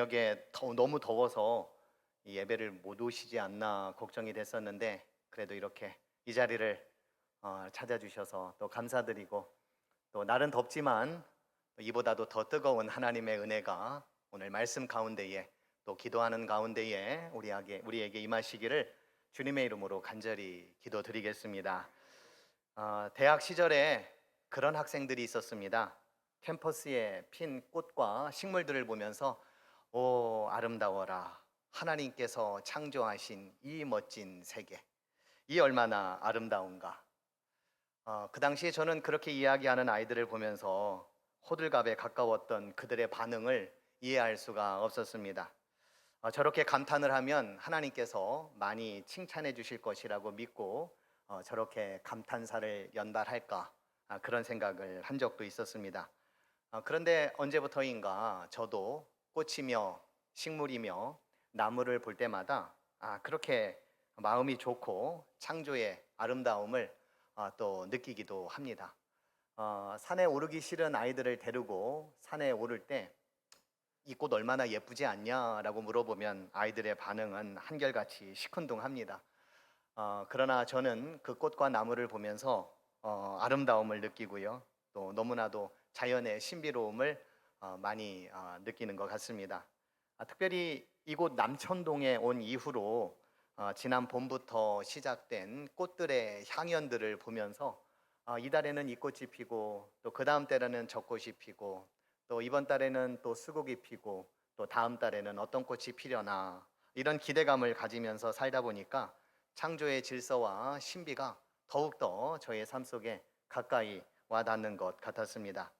저녁에 더, 너무 더워서 이 예배를 못 오시지 않나 걱정이 됐었는데 그래도 이렇게 이 자리를 어, 찾아주셔서 또 감사드리고 또 날은 덥지만 또 이보다도 더 뜨거운 하나님의 은혜가 오늘 말씀 가운데에 또 기도하는 가운데에 우리에게 우리에게 임하시기를 주님의 이름으로 간절히 기도드리겠습니다. 어, 대학 시절에 그런 학생들이 있었습니다. 캠퍼스에 핀 꽃과 식물들을 보면서 오 아름다워라 하나님께서 창조하신 이 멋진 세계 이 얼마나 아름다운가 어, 그 당시에 저는 그렇게 이야기하는 아이들을 보면서 호들갑에 가까웠던 그들의 반응을 이해할 수가 없었습니다. 어, 저렇게 감탄을 하면 하나님께서 많이 칭찬해 주실 것이라고 믿고 어, 저렇게 감탄사를 연달할까 아, 그런 생각을 한 적도 있었습니다. 어, 그런데 언제부터인가 저도 꽃이며 식물이며 나무를 볼 때마다 아, 그렇게 마음이 좋고 창조의 아름다움을 어, 또 느끼기도 합니다. 어, 산에 오르기 싫은 아이들을 데리고 산에 오를 때 이 꽃 얼마나 예쁘지 않냐라고 물어보면 아이들의 반응은 한결같이 시큰둥합니다. 어, 그러나 저는 그 꽃과 나무를 보면서 어, 아름다움을 느끼고요. 또 너무나도 자연의 신비로움을 어, 많이 어, 느끼는 것 같습니다. 아, 특별히 이곳 남천동에 온 이후로 어, 지난 봄부터 시작된 꽃들의 향연들을 보면서 어, 이달에는 이 꽃이 피고 또 그 다음 달에는 저 꽃이 피고 또 이번 달에는 또 수국이 피고 또 다음 달에는 어떤 꽃이 피려나 이런 기대감을 가지면서 살다 보니까 창조의 질서와 신비가 더욱더 저의 삶 속에 가까이 와 닿는 것 같았습니다.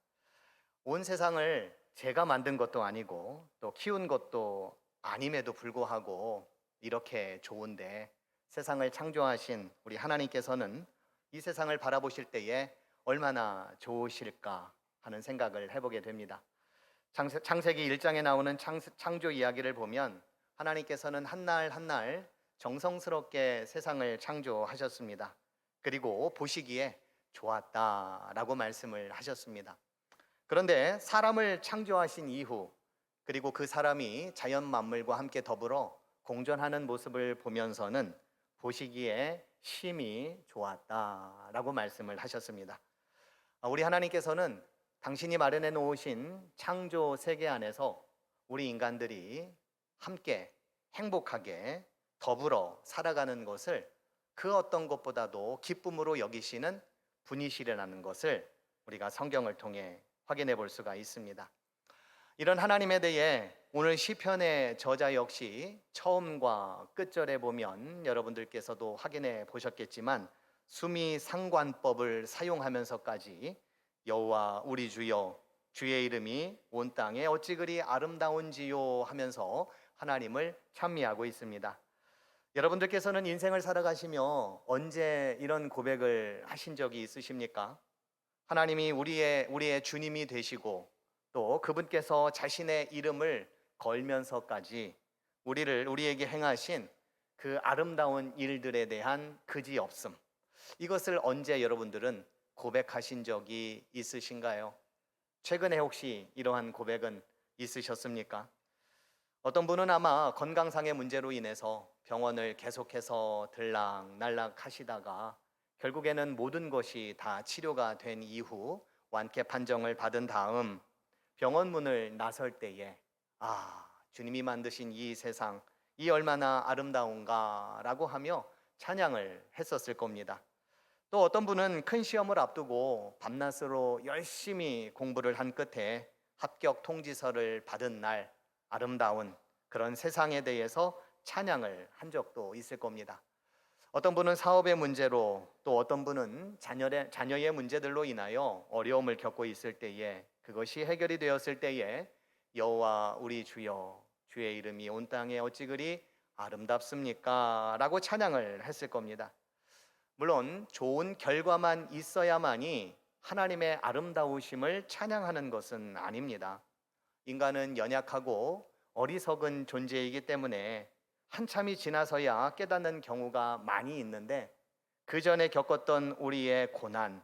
온 세상을 제가 만든 것도 아니고 또 키운 것도 아님에도 불구하고 이렇게 좋은데 세상을 창조하신 우리 하나님께서는 이 세상을 바라보실 때에 얼마나 좋으실까 하는 생각을 해보게 됩니다. 창세, 창세기 1장에 나오는 창, 창조 이야기를 보면 하나님께서는 한 날 한 날 정성스럽게 세상을 창조하셨습니다. 그리고 보시기에 좋았다라고 말씀을 하셨습니다. 그런데 사람을 창조하신 이후 그리고 그 사람이 자연 만물과 함께 더불어 공존하는 모습을 보면서는 보시기에 심히 좋았다라고 말씀을 하셨습니다. 아, 우리 하나님께서는 당신이 마련해 놓으신 창조 세계 안에서 우리 인간들이 함께 행복하게 더불어 살아가는 것을 그 어떤 것보다도 기쁨으로 여기시는 분이시라는 것을 우리가 성경을 통해 확인해 볼 수가 있습니다. 이런 하나님에 대해 오늘 시편의 저자 역시 처음과 끝절에 보면 여러분들께서도 확인해 보셨겠지만 수미 상관법을 사용하면서까지 여호와 우리 주여 주의 이름이 온 땅에 어찌 그리 아름다운지요 하면서 하나님을 찬미하고 있습니다. 여러분들께서는 인생을 살아가시며 언제 이런 고백을 하신 적이 있으십니까? 하나님이 우리의 우리의 주님이 되시고 또 그분께서 자신의 이름을 걸면서까지 우리를 우리에게 행하신 그 아름다운 일들에 대한 그지 없음. 이것을 언제 여러분들은 고백하신 적이 있으신가요? 최근에 혹시 이러한 고백은 있으셨습니까? 어떤 분은 아마 건강상의 문제로 인해서 병원을 계속해서 들락날락 하시다가 결국에는 모든 것이 다 치료가 된 이후 완쾌 판정을 받은 다음 병원 문을 나설 때에 아, 주님이 만드신 이 세상 이 얼마나 아름다운가라고 하며 찬양을 했었을 겁니다. 또 어떤 분은 큰 시험을 앞두고 밤낮으로 열심히 공부를 한 끝에 합격 통지서를 받은 날 아름다운 그런 세상에 대해서 찬양을 한 적도 있을 겁니다. 어떤 분은 사업의 문제로 또 어떤 분은 자녀의, 자녀의 문제들로 인하여 어려움을 겪고 있을 때에 그것이 해결이 되었을 때에 여호와 우리 주여 주의 이름이 온 땅에 어찌 그리 아름답습니까? 라고 찬양을 했을 겁니다. 물론 좋은 결과만 있어야만이 하나님의 아름다우심을 찬양하는 것은 아닙니다. 인간은 연약하고 어리석은 존재이기 때문에 한참이 지나서야 깨닫는 경우가 많이 있는데 그 전에 겪었던 우리의 고난,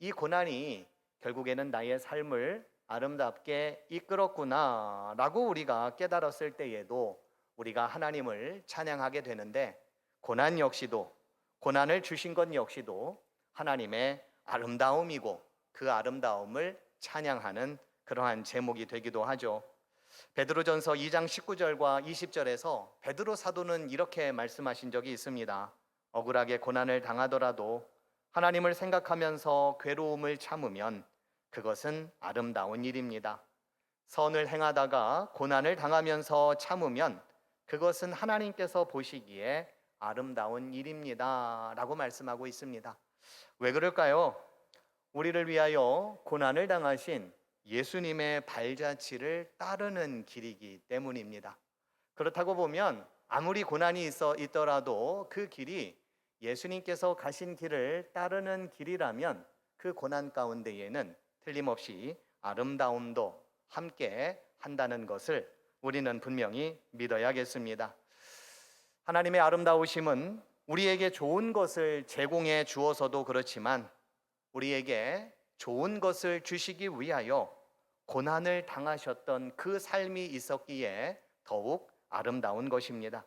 이 고난이 결국에는 나의 삶을 아름답게 이끌었구나 라고 우리가 깨달았을 때에도 우리가 하나님을 찬양하게 되는데 고난 역시도 고난을 주신 것 역시도 하나님의 아름다움이고 그 아름다움을 찬양하는 그러한 제목이 되기도 하죠. 베드로전서 2장 19절과 20절에서 베드로 사도는 이렇게 말씀하신 적이 있습니다. 억울하게 고난을 당하더라도 하나님을 생각하면서 괴로움을 참으면 그것은 아름다운 일입니다. 선을 행하다가 고난을 당하면서 참으면 그것은 하나님께서 보시기에 아름다운 일입니다. 라고 말씀하고 있습니다. 왜 그럴까요? 우리를 위하여 고난을 당하신 예수님의 발자취를 따르는 길이기 때문입니다. 그렇다고 보면 아무리 고난이 있어 있더라도 그 길이 예수님께서 가신 길을 따르는 길이라면 그 고난 가운데에는 틀림없이 아름다움도 함께 한다는 것을 우리는 분명히 믿어야겠습니다. 하나님의 아름다우심은 우리에게 좋은 것을 제공해 주어서도 그렇지만 우리에게 좋은 것을 주시기 위하여 고난을 당하셨던 그 삶이 있었기에 더욱 아름다운 것입니다.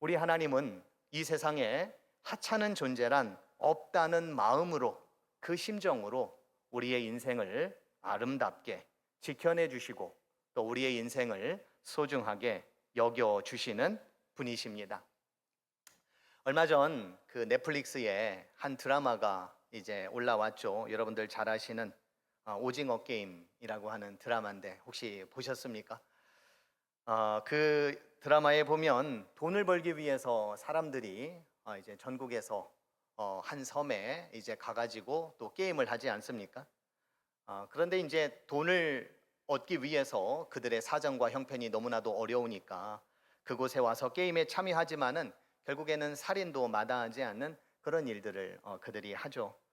우리 하나님은 이 세상에 하찮은 존재란 없다는 마음으로 그 심정으로 우리의 인생을 아름답게 지켜내 주시고 또 우리의 인생을 소중하게 여겨 주시는 분이십니다. 얼마 전 그 넷플릭스에 한 드라마가 이제 올라왔죠. 여러분들 잘 아시는 어, 오징어 게임이라고 하는 드라마인데 혹시 보셨습니까? 어, 그 드라마에 보면 돈을 벌기 위해서 사람들이 어, 이제 전국에서 어, 한 섬에 이제 가가지고 또 게임을 하지 않습니까? 어, 그런데 이제 돈을 얻기 위해서 그들의 사정과 형편이 너무나도 어려우니까 그곳에 와서 게임에 참여하지만은 결국에는 살인도 마다하지 않는 그런 일들을 어, 그들이 하죠.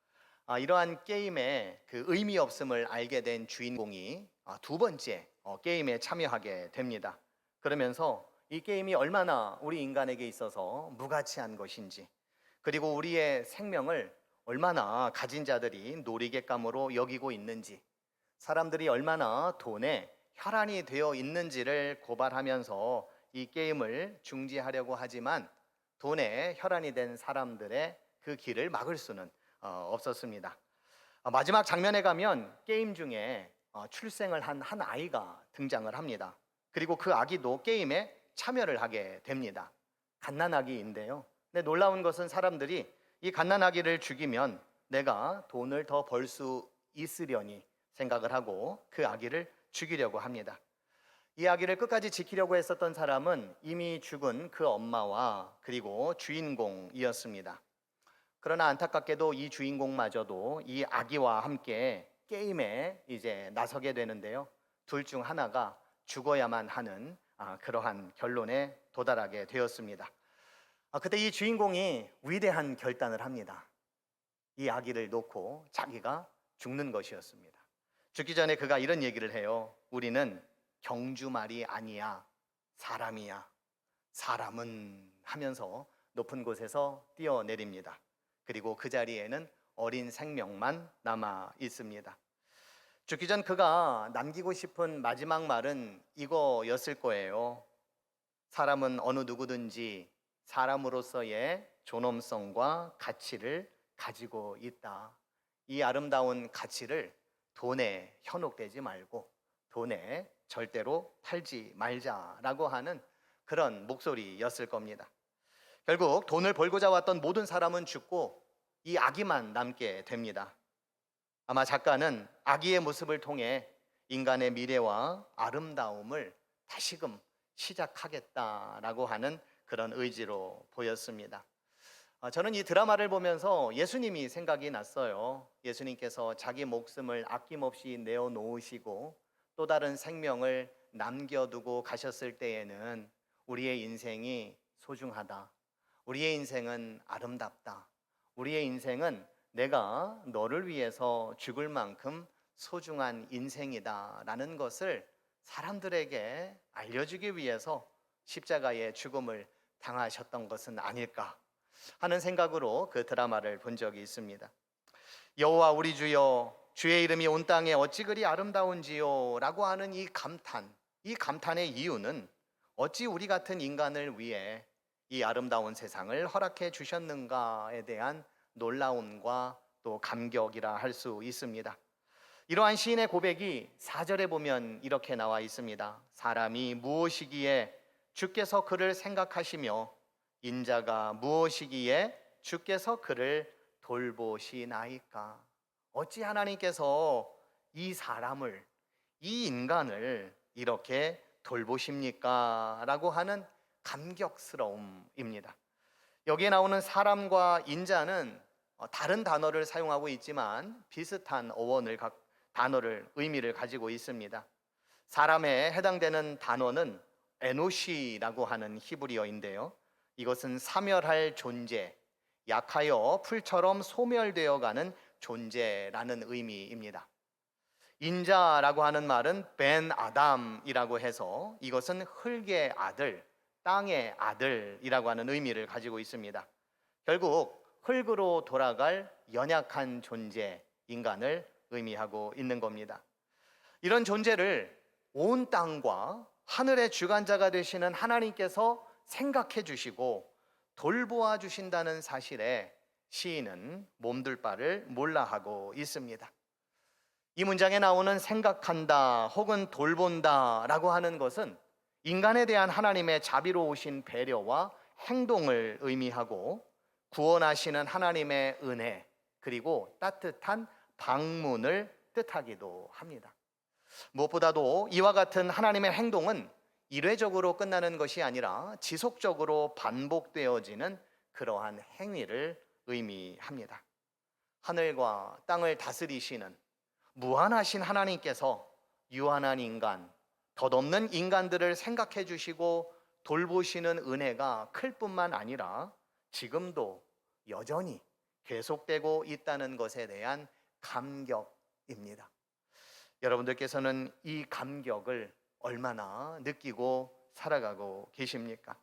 아, 이러한 게임의 그 의미 없음을 알게 된 주인공이 아, 두 번째 어, 게임에 참여하게 됩니다. 그러면서 이 게임이 얼마나 우리 인간에게 있어서 무가치한 것인지 그리고 우리의 생명을 얼마나 가진 자들이 놀이객감으로 여기고 있는지 사람들이 얼마나 돈에 혈안이 되어 있는지를 고발하면서 이 게임을 중지하려고 하지만 돈에 혈안이 된 사람들의 그 길을 막을 수는 어, 없었습니다. 어, 마지막 장면에 가면 게임 중에 어, 출생을 한 한 아이가 등장을 합니다. 그리고 그 아기도 게임에 참여를 하게 됩니다. 갓난아기인데요. 근데 놀라운 것은 사람들이 이 갓난아기를 죽이면 내가 돈을 더 벌 수 있으려니 생각을 하고 그 아기를 죽이려고 합니다. 이 아기를 끝까지 지키려고 했었던 사람은 이미 죽은 그 엄마와 그리고 주인공이었습니다. 그러나 안타깝게도 이 주인공마저도 이 아기와 함께 게임에 이제 나서게 되는데요. 둘 중 하나가 죽어야만 하는 아, 그러한 결론에 도달하게 되었습니다. 아, 그때 이 주인공이 위대한 결단을 합니다. 이 아기를 놓고 자기가 죽는 것이었습니다. 죽기 전에 그가 이런 얘기를 해요. 우리는 경주말이 아니야. 사람이야. 사람은 하면서 높은 곳에서 뛰어내립니다. 그리고 그 자리에는 어린 생명만 남아 있습니다. 죽기 전 그가 남기고 싶은 마지막 말은 이거였을 거예요. 사람은 어느 누구든지 사람으로서의 존엄성과 가치를 가지고 있다. 이 아름다운 가치를 돈에 현혹되지 말고 돈에 절대로 팔지 말자라고 하는 그런 목소리였을 겁니다. 결국 돈을 벌고자 왔던 모든 사람은 죽고 이 아기만 남게 됩니다. 아마 작가는 아기의 모습을 통해 인간의 미래와 아름다움을 다시금 시작하겠다라고 하는 그런 의지로 보였습니다. 어, 저는 이 드라마를 보면서 예수님이 생각이 났어요. 예수님께서 자기 목숨을 아낌없이 내어놓으시고 또 다른 생명을 남겨두고 가셨을 때에는 우리의 인생이 소중하다. 우리의 인생은 아름답다. 우리의 인생은 내가 너를 위해서 죽을 만큼 소중한 인생이다 라는 것을 사람들에게 알려주기 위해서 십자가의 죽음을 당하셨던 것은 아닐까 하는 생각으로 그 드라마를 본 적이 있습니다. 여호와 우리 주여 주의 이름이 온 땅에 어찌 그리 아름다운지요 라고 하는 이 감탄 이 감탄의 이유는 어찌 우리 같은 인간을 위해 이 아름다운 세상을 허락해 주셨는가에 대한 놀라움과 또 감격이라 할 수 있습니다. 이러한 시인의 고백이 4절에 보면 이렇게 나와 있습니다. 사람이 무엇이기에 주께서 그를 생각하시며 인자가 무엇이기에 주께서 그를 돌보시나이까. 어찌 하나님께서 이 사람을 이 인간을 이렇게 돌보십니까? 라고 하는 감격스러움입니다. 여기에 나오는 사람과 인자는 어, 다른 단어를 사용하고 있지만 비슷한 어원을 각 단어를 의미를 가지고 있습니다. 사람에 해당되는 단어는 에노시라고 하는 히브리어인데요. 이것은 사멸할 존재, 약하여 풀처럼 소멸되어 가는 존재라는 의미입니다. 인자라고 하는 말은 벤 아담이라고 해서 이것은 흙의 아들, 땅의 아들이라고 하는 의미를 가지고 있습니다. 결국 흙으로 돌아갈 연약한 존재, 인간을 의미하고 있는 겁니다. 이런 존재를 온 땅과 하늘의 주관자가 되시는 하나님께서 생각해 주시고 돌보아 주신다는 사실에 시인은 몸둘 바를 몰라 하고 있습니다. 이 문장에 나오는 생각한다 혹은 돌본다 라고 하는 것은 인간에 대한 하나님의 자비로우신 배려와 행동을 의미하고 구원하시는 하나님의 은혜 그리고 따뜻한 방문을 뜻하기도 합니다. 무엇보다도 이와 같은 하나님의 행동은 일회적으로 끝나는 것이 아니라 지속적으로 반복되어지는 그러한 행위를 의미합니다. 하늘과 땅을 다스리시는 무한하신 하나님께서 유한한 인간, 덧없는 인간들을 생각해 주시고 돌보시는 은혜가 클 뿐만 아니라 지금도 여전히 계속되고 있다는 것에 대한 감격입니다. 여러분들께서는 이 감격을 얼마나 느끼고 살아가고 계십니까?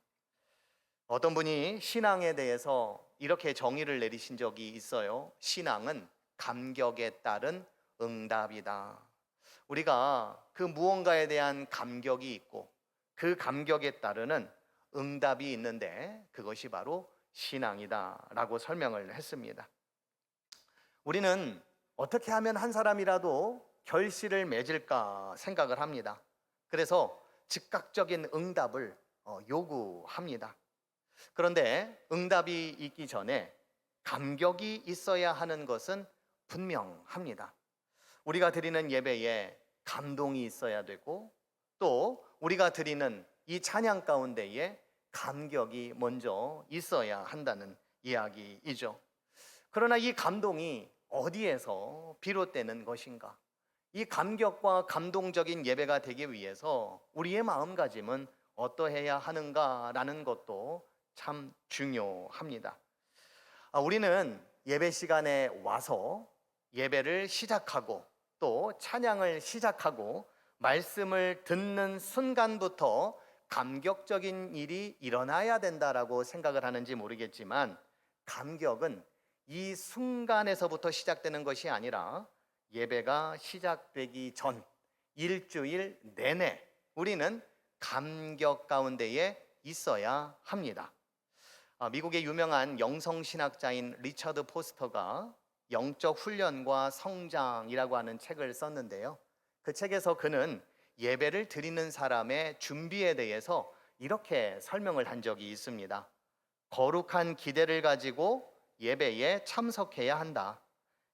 어떤 분이 신앙에 대해서 이렇게 정의를 내리신 적이 있어요. 신앙은 감격에 따른 응답이다. 우리가 그 무언가에 대한 감격이 있고 그 감격에 따르는 응답이 있는데 그것이 바로 신앙이다라고 설명을 했습니다. 우리는 어떻게 하면 한 사람이라도 결실을 맺을까 생각을 합니다. 그래서 즉각적인 응답을 어, 요구합니다. 그런데 응답이 있기 전에 감격이 있어야 하는 것은 분명합니다. 우리가 드리는 예배에 감동이 있어야 되고 또 우리가 드리는 이 찬양 가운데에 감격이 먼저 있어야 한다는 이야기이죠. 그러나 이 감동이 어디에서 비롯되는 것인가? 이 감격과 감동적인 예배가 되기 위해서 우리의 마음가짐은 어떠해야 하는가라는 것도 참 중요합니다. 아, 우리는 예배 시간에 와서 예배를 시작하고 또 찬양을 시작하고 말씀을 듣는 순간부터 감격적인 일이 일어나야 된다라고 생각을 하는지 모르겠지만 감격은 이 순간에서부터 시작되는 것이 아니라 예배가 시작되기 전 일주일 내내 우리는 감격 가운데에 있어야 합니다. 아, 미국의 유명한 영성신학자인 리처드 포스터가 영적 훈련과 성장이라고 하는 책을 썼는데요. 그 책에서 그는 예배를 드리는 사람의 준비에 대해서 이렇게 설명을 한 적이 있습니다. 거룩한 기대를 가지고 예배에 참석해야 한다.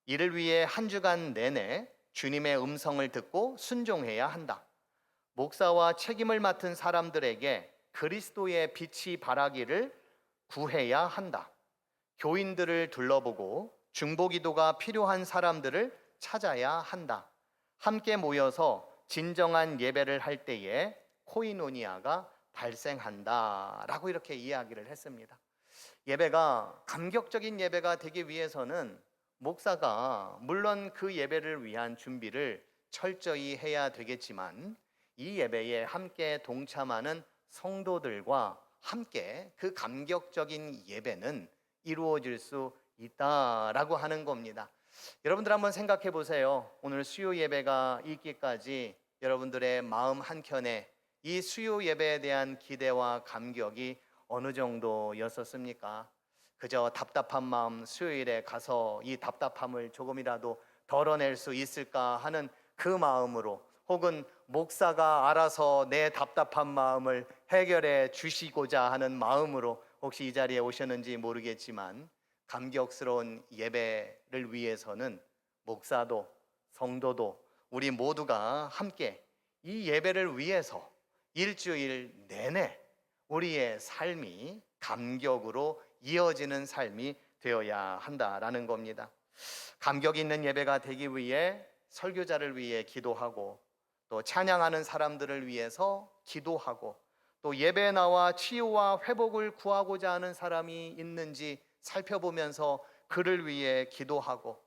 이를 위해 한 주간 내내 주님의 음성을 듣고 순종해야 한다. 목사와 책임을 맡은 사람들에게 그리스도의 빛이 발하기를 구해야 한다. 교인들을 둘러보고 중보기도가 필요한 사람들을 찾아야 한다. 함께 모여서 진정한 예배를 할 때에 코이노니아가 발생한다라고 이렇게 이야기를 했습니다. 예배가 감격적인 예배가 되기 위해서는 목사가 물론 그 예배를 위한 준비를 철저히 해야 되겠지만 이 예배에 함께 동참하는 성도들과 함께 그 감격적인 예배는 이루어질 수 있다라고 하는 겁니다. 여러분들 한번 생각해 보세요. 오늘 수요 예배가 있기까지 여러분들의 마음 한켠에 이 수요 예배에 대한 기대와 감격이 어느 정도였었습니까? 그저 답답한 마음 수요일에 가서 이 답답함을 조금이라도 덜어낼 수 있을까 하는 그 마음으로 혹은 목사가 알아서 내 답답한 마음을 해결해 주시고자 하는 마음으로 혹시 이 자리에 오셨는지 모르겠지만 감격스러운 예배를 위해서는 목사도 성도도 우리 모두가 함께 이 예배를 위해서 일주일 내내 우리의 삶이 감격으로 이어지는 삶이 되어야 한다라는 겁니다. 감격 있는 예배가 되기 위해 설교자를 위해 기도하고 또 찬양하는 사람들을 위해서 기도하고 또 예배에 나와 치유와 회복을 구하고자 하는 사람이 있는지 살펴보면서 그를 위해 기도하고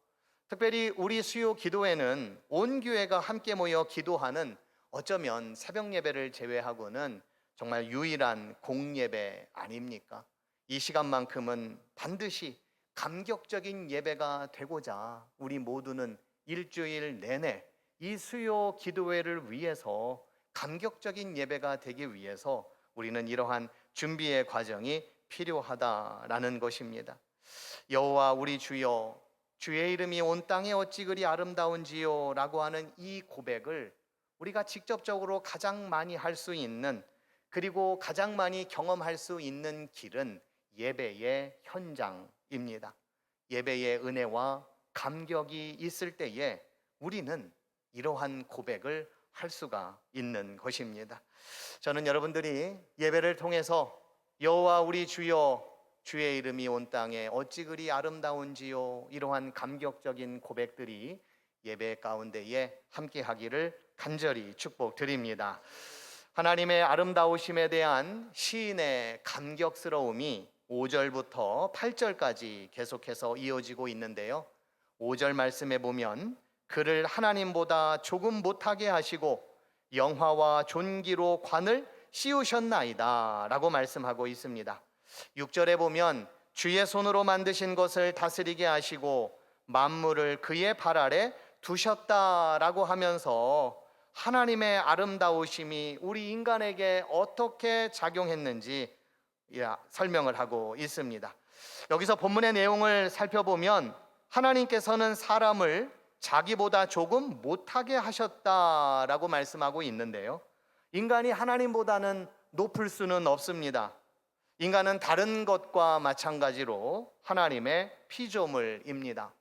특별히 우리 수요 기도회는 온 교회가 함께 모여 기도하는 어쩌면 새벽 예배를 제외하고는 정말 유일한 공예배 아닙니까? 이 시간만큼은 반드시 감격적인 예배가 되고자 우리 모두는 일주일 내내 이 수요 기도회를 위해서 감격적인 예배가 되기 위해서 우리는 이러한 준비의 과정이 필요하다라는 것입니다. 여호와 우리 주여 주의 이름이 온 땅에 어찌 그리 아름다운지요라고 하는 이 고백을 우리가 직접적으로 가장 많이 할 수 있는 그리고 가장 많이 경험할 수 있는 길은 예배의 현장입니다. 예배의 은혜와 감격이 있을 때에 우리는 이러한 고백을 할 수가 있는 것입니다. 저는 여러분들이 예배를 통해서 여호와 우리 주여 주의 이름이 온 땅에 어찌 그리 아름다운지요 이러한 감격적인 고백들이 예배 가운데에 함께 하기를 간절히 축복드립니다. 하나님의 아름다우심에 대한 시인의 감격스러움이 5절부터 8절까지 계속해서 이어지고 있는데요. 5절 말씀에 보면 그를 하나님보다 조금 못하게 하시고 영화와 존귀로 관을 씌우셨나이다 라고 말씀하고 있습니다. 6절에 보면 주의 손으로 만드신 것을 다스리게 하시고 만물을 그의 발 아래 두셨다라고 하면서 하나님의 아름다우심이 우리 인간에게 어떻게 작용했는지 설명을 하고 있습니다. 여기서 본문의 내용을 살펴보면 하나님께서는 사람을 자기보다 조금 못하게 하셨다라고 말씀하고 있는데요. 인간이 하나님보다는 높을 수는 없습니다. 인간은 다른 것과 마찬가지로 하나님의 피조물입니다.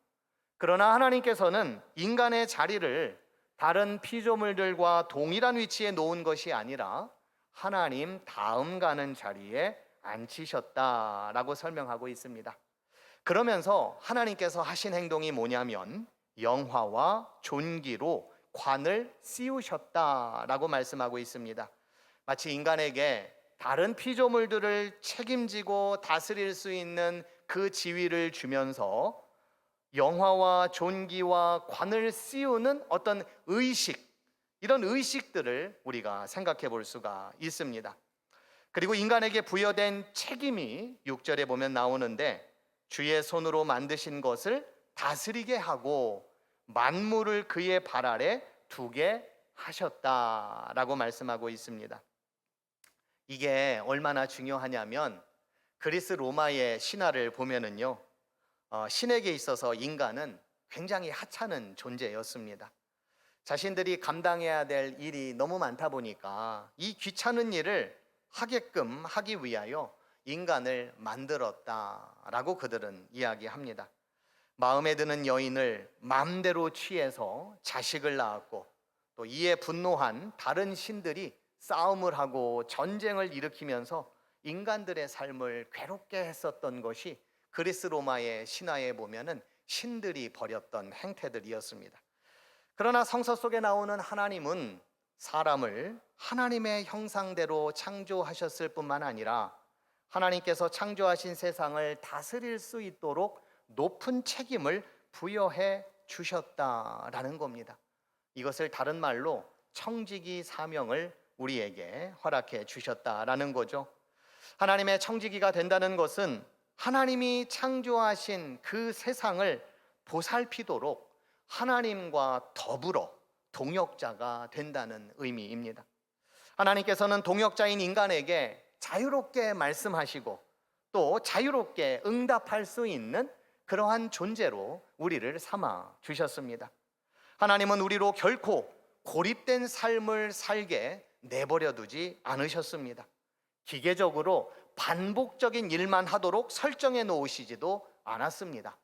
그러나 하나님께서는 인간의 자리를 다른 피조물들과 동일한 위치에 놓은 것이 아니라 하나님 다음 가는 자리에 앉히셨다라고 설명하고 있습니다. 그러면서 하나님께서 하신 행동이 뭐냐면 영화와 존귀로 관을 씌우셨다라고 말씀하고 있습니다. 마치 인간에게 다른 피조물들을 책임지고 다스릴 수 있는 그 지위를 주면서 영화와 존귀와 관을 씌우는 어떤 의식, 이런 의식들을 우리가 생각해 볼 수가 있습니다. 그리고 인간에게 부여된 책임이 6절에 보면 나오는데 주의 손으로 만드신 것을 다스리게 하고 만물을 그의 발 아래 두게 하셨다라고 말씀하고 있습니다. 이게 얼마나 중요하냐면 그리스 로마의 신화를 보면은요 어, 신에게 있어서 인간은 굉장히 하찮은 존재였습니다. 자신들이 감당해야 될 일이 너무 많다 보니까 이 귀찮은 일을 하게끔 하기 위하여 인간을 만들었다라고 그들은 이야기합니다. 마음에 드는 여인을 마음대로 취해서 자식을 낳았고 또 이에 분노한 다른 신들이 싸움을 하고 전쟁을 일으키면서 인간들의 삶을 괴롭게 했었던 것이 그리스 로마의 신화에 보면은 신들이 벌였던 행태들이었습니다. 그러나 성서 속에 나오는 하나님은 사람을 하나님의 형상대로 창조하셨을 뿐만 아니라 하나님께서 창조하신 세상을 다스릴 수 있도록 높은 책임을 부여해 주셨다라는 겁니다. 이것을 다른 말로 청지기 사명을 우리에게 허락해 주셨다라는 거죠. 하나님의 청지기가 된다는 것은 하나님이 창조하신 그 세상을 보살피도록 하나님과 더불어 동역자가 된다는 의미입니다. 하나님께서는 동역자인 인간에게 자유롭게 말씀하시고 또 자유롭게 응답할 수 있는 그러한 존재로 우리를 삼아 주셨습니다. 하나님은 우리로 결코 고립된 삶을 살게 내버려 두지 않으셨습니다. 기계적으로 반복적인 일만 하도록 설정해 놓으시지도 않았습니다.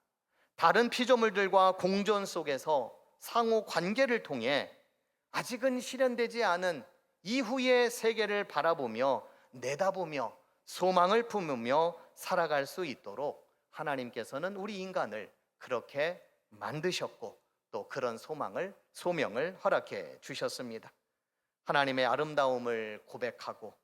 다른 피조물들과 공존 속에서 상호 관계를 통해 아직은 실현되지 않은 이후의 세계를 바라보며 내다보며 소망을 품으며 살아갈 수 있도록 하나님께서는 우리 인간을 그렇게 만드셨고 또 그런 소망을 소명을 허락해 주셨습니다. 하나님의 아름다움을 고백하고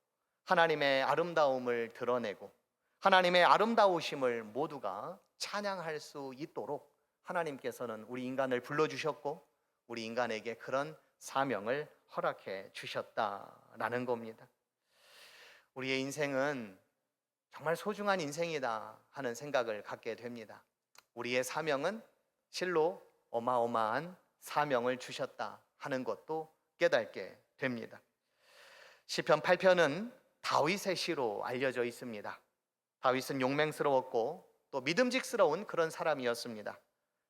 하나님의 아름다움을 드러내고 하나님의 아름다우심을 모두가 찬양할 수 있도록 하나님께서는 우리 인간을 불러 주셨고 우리 인간에게 그런 사명을 허락해 주셨다라는 겁니다. 우리의 인생은 정말 소중한 인생이다 하는 생각을 갖게 됩니다. 우리의 사명은 실로 어마어마한 사명을 주셨다 하는 것도 깨닫게 됩니다. 시편 8편은 다윗의 시로 알려져 있습니다. 다윗은 용맹스러웠고 또 믿음직스러운 그런 사람이었습니다.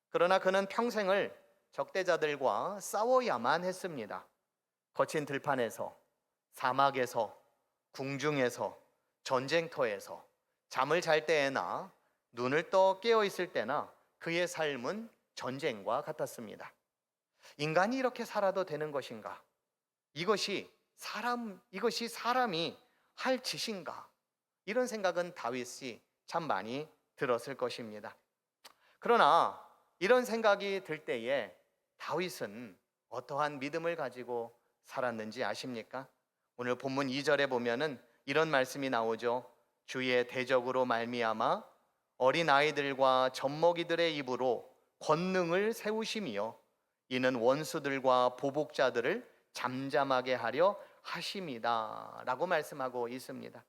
그러나 그는 평생을 적대자들과 싸워야만 했습니다. 거친 들판에서, 사막에서, 궁중에서, 전쟁터에서, 잠을 잘 때에나 눈을 떠 깨어 있을 때나 그의 삶은 전쟁과 같았습니다. 인간이 이렇게 살아도 되는 것인가? 이것이 사람 이것이 사람이 할 짓인가? 이런 생각은 다윗이 참 많이 들었을 것입니다. 그러나 이런 생각이 들 때에 다윗은 어떠한 믿음을 가지고 살았는지 아십니까? 오늘 본문 2절에 보면은 이런 말씀이 나오죠. 주의 대적으로 말미암아 어린 아이들과 젖먹이들의 입으로 권능을 세우시며 이는 원수들과 보복자들을 잠잠하게 하려 하심이다라고 말씀하고 있습니다.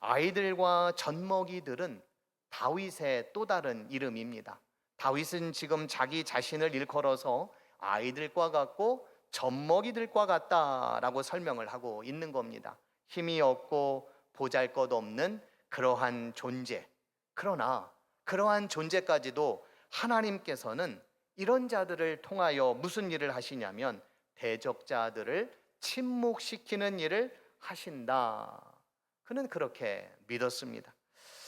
아이들과 젖먹이들은 다윗의 또 다른 이름입니다. 다윗은 지금 자기 자신을 일컬어서 아이들과 같고 젖먹이들과 같다라고 설명을 하고 있는 겁니다. 힘이 없고 보잘 것 없는 그러한 존재. 그러나 그러한 존재까지도 하나님께서는 이런 자들을 통하여 무슨 일을 하시냐면 대적자들을 침묵시키는 일을 하신다. 그는 그렇게 믿었습니다.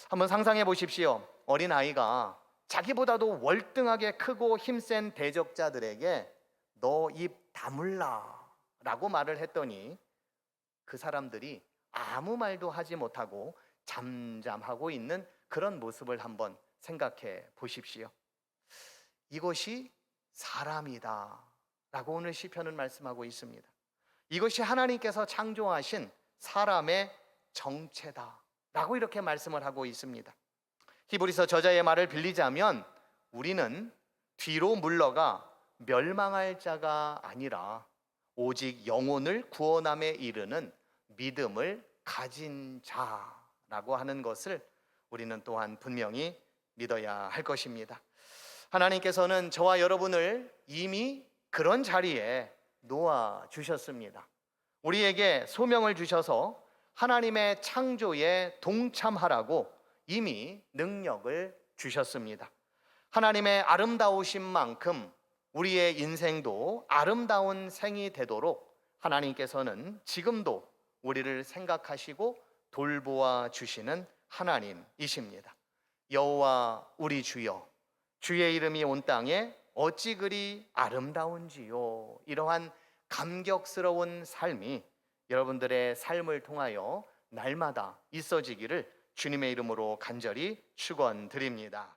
한번 상상해 보십시오. 어린 아이가 자기보다도 월등하게 크고 힘센 대적자들에게 너 입 다물라 라고 말을 했더니 그 사람들이 아무 말도 하지 못하고 잠잠하고 있는 그런 모습을 한번 생각해 보십시오. 이것이 사람이다. 라고 오늘 시편은 말씀하고 있습니다. 이것이 하나님께서 창조하신 사람의 정체다. 라고 이렇게 말씀을 하고 있습니다. 히브리서 저자의 말을 빌리자면 우리는 뒤로 물러가 멸망할 자가 아니라 오직 영혼을 구원함에 이르는 믿음을 가진 자라고 하는 것을 우리는 또한 분명히 믿어야 할 것입니다. 하나님께서는 저와 여러분을 이미 그런 자리에 놓아 주셨습니다. 우리에게 소명을 주셔서 하나님의 창조에 동참하라고 이미 능력을 주셨습니다. 하나님의 아름다우신 만큼 우리의 인생도 아름다운 생이 되도록 하나님께서는 지금도 우리를 생각하시고 돌보아 주시는 하나님이십니다. 여호와 우리 주여 주의 이름이 온 땅에 어찌 그리 아름다운지요. 이러한 감격스러운 삶이 여러분들의 삶을 통하여 날마다 있어지기를 주님의 이름으로 간절히 축원드립니다.